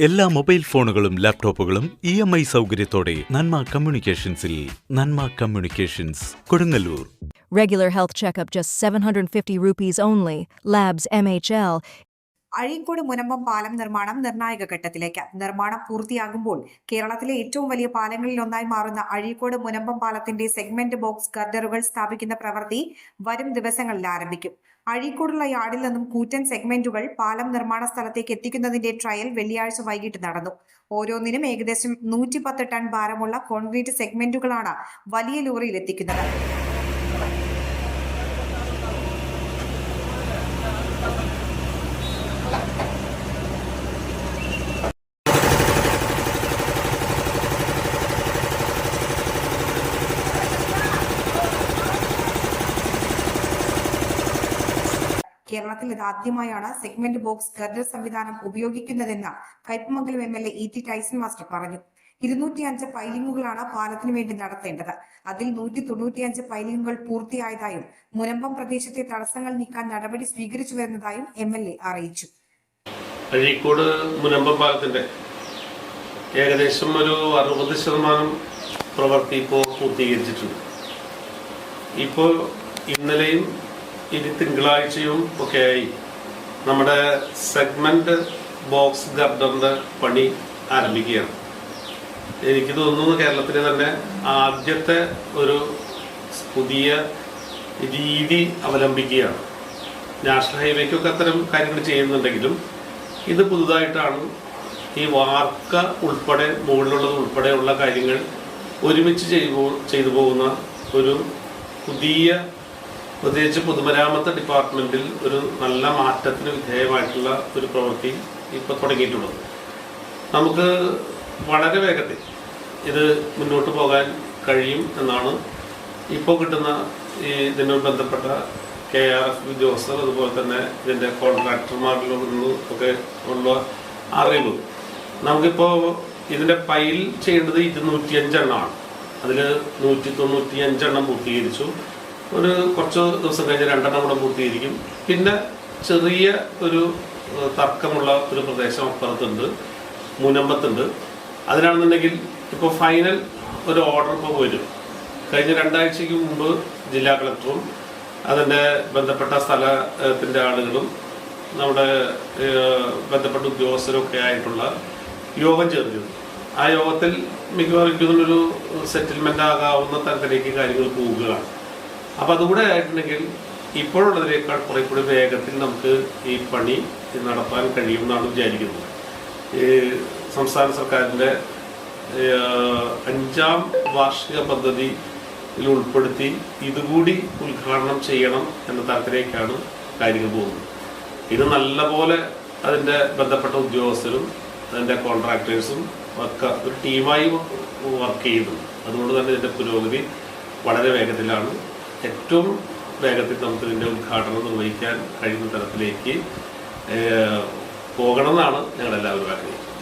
എല്ലാ മൊബൈൽ ഫോണുകളും ലാപ്ടോപ്പുകളും ഇ എം ഐ സൗകര്യത്തോടെ Nanma കമ്മ്യൂണിക്കേഷൻസിൽ Nanma communications Kodungallur Regular health checkup just 750 rupees only. Labs MHL. Azhikode Munambam പാലം നിർമ്മാണം നിർണായക ഘട്ടത്തിലേക്ക്. നിർമ്മാണം പൂർത്തിയാകുമ്പോൾ കേരളത്തിലെ ഏറ്റവും വലിയ പാലങ്ങളിൽ ഒന്നായി മാറുന്ന അഴീക്കോട് മുനമ്പം പാലത്തിന്റെ സെഗ്മെന്റ് ബോക്സ് ഗർഡറുകൾ സ്ഥാപിക്കുന്ന പ്രവൃത്തി വരും ദിവസങ്ങളിൽ ആരംഭിക്കും. അഴീക്കോടുള്ള യാർഡിൽ നിന്നും കൂറ്റൻ സെഗ്മെന്റുകൾ പാലം നിർമ്മാണ സ്ഥലത്തേക്ക് എത്തിക്കുന്നതിന്റെ ട്രയൽ വെള്ളിയാഴ്ച വൈകിട്ട് നടന്നു. ഓരോന്നിനും ഏകദേശം നൂറ്റി പത്ത് ടൺ ഭാരമുള്ള കോൺക്രീറ്റ് സെഗ്മെന്റുകളാണ് വലിയ ലോറിയിൽ എത്തിക്കുന്നത്. കേരളത്തിൽ ഇത് ആദ്യമായാണ് സെഗ്മെന്റ് ബോക്സ് ഗർഡർ സംവിധാനം ഉപയോഗിക്കുന്നതെന്ന് Kaipamangalam M L A E T Tyson master പറഞ്ഞു. ഇരുന്നൂറ്റി അഞ്ച് പൈലിങ്ങുകളാണ് പാലത്തിനു വേണ്ടി നടത്തേണ്ടത്. അതിൽ നൂറ്റി തൊണ്ണൂറ്റിയഞ്ച് പൈലിങ്ങുകൾ പൂർത്തിയായതായും മുനമ്പം പ്രദേശത്തെ തടസ്സങ്ങൾ നീക്കാൻ നടപടി സ്വീകരിച്ചു വരുന്നതായും എം എൽ എ അറിയിച്ചു. അഴീക്കോട് മുനമ്പം പാലത്തിന്റെ ഏകദേശം ഒരു അറുപത് ശതമാനം പ്രവൃത്തി ഇപ്പോൾ പൂർത്തീകരിച്ചിട്ടുണ്ട്. ഇപ്പോൾ ഇന്നലെയും ഇനി തിങ്കളാഴ്ചയും ആയി നമ്മുടെ സെഗ്മെന്റ് ബോക്സ് ഗർഡറിന്റെ പണി ആരംഭിക്കുകയാണ്. എനിക്ക് തോന്നുന്നു കേരളത്തിലെ തന്നെ ആദ്യത്തെ ഒരു പുതിയ രീതി അവലംബിക്കുകയാണ്. നാഷണൽ ഹൈവേക്കൊക്കെ അത്തരം കാര്യങ്ങൾ ചെയ്യുന്നുണ്ടെങ്കിലും ഇത് പുതുതായിട്ടാണ് ഈ വാർക്ക ഉൾപ്പെടെ മുകളിലുള്ളത് ഉൾപ്പെടെയുള്ള കാര്യങ്ങൾ ഒരുമിച്ച് ചെയ്തു ചെയ്തു പോകുന്ന ഒരു പുതിയ പ്രത്യേകിച്ച് പൊതുമരാമത്ത് ഡിപ്പാർട്ട്മെന്റിൽ ഒരു നല്ല മാറ്റത്തിന് വിധേയമായിട്ടുള്ള ഒരു പ്രവൃത്തി ഇപ്പോൾ തുടങ്ങിയിട്ടുള്ളത്. നമുക്ക് വളരെ വേഗത്തിൽ ഇത് മുന്നോട്ട് പോകാൻ കഴിയും എന്നാണ് ഇപ്പോൾ കിട്ടുന്ന ഈ ഇതിനോട് ബന്ധപ്പെട്ട കെ ആർ എഫ് ഉദ്യോഗസ്ഥർ അതുപോലെ തന്നെ ഇതിന്റെ കോൺട്രാക്ടർമാരിൽ നിന്ന് ഒക്കെ ഉള്ള അറിവ്. നമുക്കിപ്പോൾ ഇതിന്റെ ഫയൽ ചെയ്യേണ്ടത് ഇരുന്നൂറ്റി അഞ്ചെണ്ണമാണ് അതിൽ നൂറ്റി തൊണ്ണൂറ്റി അഞ്ചെണ്ണം പൂർത്തീകരിച്ചു. ഒരു കുറച്ച് ദിവസം കഴിഞ്ഞ് രണ്ടെണ്ണം കൂടെ പൂർത്തിയിരിക്കും പിന്നെ ചെറിയ ഒരു തർക്കമുള്ള ഒരു പ്രദേശം അപ്പുറത്തുണ്ട് മുനമ്പത്തുണ്ട്. അതിനാണെന്നുണ്ടെങ്കിൽ ഇപ്പോൾ ഫൈനൽ ഒരു ഓർഡർ ഇപ്പോൾ വരും. കഴിഞ്ഞ രണ്ടാഴ്ചയ്ക്ക് മുമ്പ് ജില്ലാ കളക്ടറും അതിന്റെ ബന്ധപ്പെട്ട സ്ഥലത്തിന്റെ ആളുകളും നമ്മുടെ ബന്ധപ്പെട്ട ഉദ്യോഗസ്ഥരൊക്കെ ആയിട്ടുള്ള യോഗം ചേർന്നിരുന്നു ആ യോഗത്തിൽ മിക്കവാറും ഒരു സെറ്റിൽമെന്റ് ആകാവുന്ന തരത്തിലേക്ക് കാര്യങ്ങൾ പോവുകയാണ്. അപ്പം അതുകൂടെ ആയിട്ടുണ്ടെങ്കിൽ ഇപ്പോഴുള്ളതിനേക്കാൾ കുറെ കൂടി വേഗത്തിൽ നമുക്ക് ഈ പണി നടത്താൻ കഴിയുമെന്നാണ് വിചാരിക്കുന്നത്. ഈ സംസ്ഥാന സർക്കാരിന്റെ അഞ്ചാം വാർഷിക പദ്ധതിയിൽ ഉൾപ്പെടുത്തി ഇതുകൂടി ഉദ്ഘാടനം ചെയ്യണം എന്ന തരത്തിലേക്കാണ് കാര്യങ്ങൾ പോകുന്നത്. ഇത് നല്ലപോലെ അതിന്റെ ബന്ധപ്പെട്ട ഉദ്യോഗസ്ഥരും അതിന്റെ കോൺട്രാക്ടേഴ്സും ഒക്കെ ഒരു ടീമായി വർക്ക് ചെയ്യുന്നുണ്ട്. അതുകൊണ്ട് തന്നെ ഇതിന്റെ പുരോഗതി വളരെ വേഗത്തിലാണ്. ഏറ്റവും വേഗത്തിൽ നമുക്ക് ഇതിന്റെ ഉദ്ഘാടനം നിർവഹിക്കാൻ കഴിയുന്ന തരത്തിലേക്ക് പോകണമെന്നാണ് ഞങ്ങളെല്ലാവരും ആഗ്രഹിക്കുന്നത്.